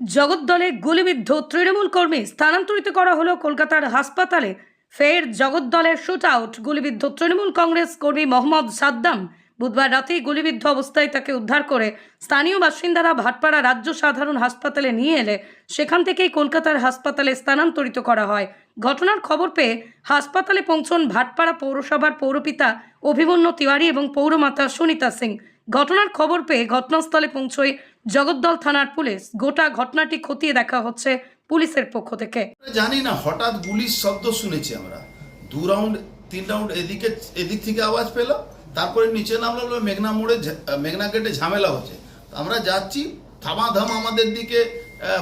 জগদ্দলে গুলিবিদ্ধ তৃণমূল কর্মী স্থানান্তরিত করা হলো কলকাতার হাসপাতালে। ফের জগদ্দলের শুট আউট গুলিবিদ্ধ তৃণমূল কংগ্রেস কর্মী মোহাম্মদ সাদ্দাম বুধবার রাতেই গুলিবিদ্ধ অবস্থায় তাকে উদ্ধার করে স্থানীয় বাসিন্দারা ভাটপাড়া রাজ্য সাধারণ হাসপাতালে নিয়ে এলে সেখান থেকেই কলকাতার হাসপাতালে স্থানান্তরিত করা হয়। ঘটনার খবর পেয়ে হাসপাতালে পৌঁছন ভাটপাড়া পৌরসভার পৌরপিতা অভিমন্যু তিওয়ারি এবং পৌরমাতা সুনিতা সিং। ঘটনার খবর পেয়ে ঘটনাস্থলে পৌঁছয় জগদ্দল থানার পুলিশ। গোটা ঘটনাটি খতিয়ে দেখা হচ্ছে পুলিশের পক্ষ থেকে। জানি না হঠাৎ গুলির শব্দ শুনেছি আমরা। দু রাউন্ড তিন রাউন্ড এদিকে এদিক থেকে আওয়াজ পেলাম তারপরে নিচে নামলো মেঘনা মোড়ে মেঘনা গেটে ঝামেলা হচ্ছে। আমরা যাচ্ছি থামাধাম আমাদের দিকে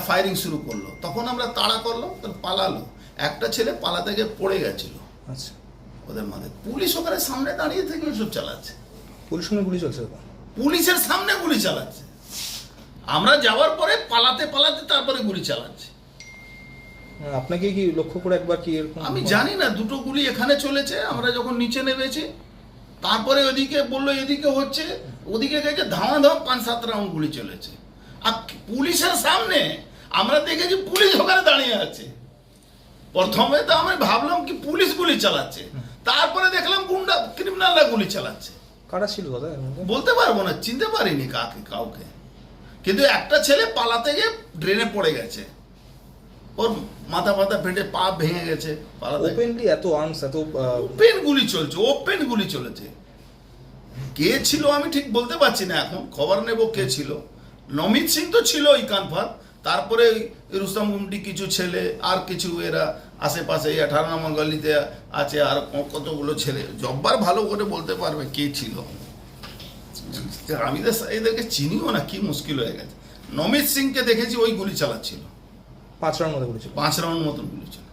ফায়ারিং শুরু করল। তখন আমরা তাড়া করল পালালো। একটা ছেলে পালা থেকে পড়ে গেছিল। আচ্ছা। ওদের মাঝে পুলিশ ওখানে সামনে দাঁড়িয়ে থেকে সব চালাচ্ছে। পুলিশ গুলি চলছে পুলিশের সামনে গুলি চালাচ্ছে। আমরা যাওয়ার পরে পালাতে পালাতে তারপরে গুলি চালাচ্ছে। হ্যাঁ, আপনাকে কি লক্ষ্য করে একবার কি এরকম আমি জানি না দুটো গুলি এখানে চলেছে আমরা যখন নিচে নেমেছি তারপরে ওদিকে বলল এদিকে হচ্ছে ওদিকে গেছে ধামা ধাম পাঁচ সাত রাউন্ড গুলি চলেছে। আর পুলিশের সামনে আমরা দেখেছি পুলিশ ওখানে দাঁড়িয়ে আছে। প্রথমে তো আমি ভাবলাম কি পুলিশ গুলি চালাচ্ছে তারপরে দেখলাম গুন্ডা ক্রিমিনালরা গুলি চালাচ্ছে। কারা ছিল দাদা বলতে পারব না চিনতে পারিনি কাকে কাউকে। কিন্তু একটা ছেলে পালাতে গিয়ে ড্রেনে পড়ে গেছে। ওর মাথা ফাথা ফেটে পা ভেঙে গেছে পালাতে। ওপেনলি এত আর্মস এত ওপেন গুলি চলছে ওপেন গুলি চলেছে। কে ছিল আমি ঠিক বলতে পারছি না এখন খবর নেব কে ছিল। নমিত সিং তো ছিল ওই কানফার তারপরে রুস্তম গুমটি কিছু ছেলে আর কিছু এরা আশেপাশে এই আঠারো নম্বর গলিতে আছে আর কতগুলো ছেলে। জব্বার ভালো করে বলতে পারবে কে ছিল। আমি এদেরকে চিনিও না কি মুশকিল হয়ে গেছে। নমিত সিংকে দেখেছি ওই গুলি চালাচ্ছিল। পাঁচ রাউন্ড মতো গুলি পাঁচ রাউন্ড মতন গুলি ছিল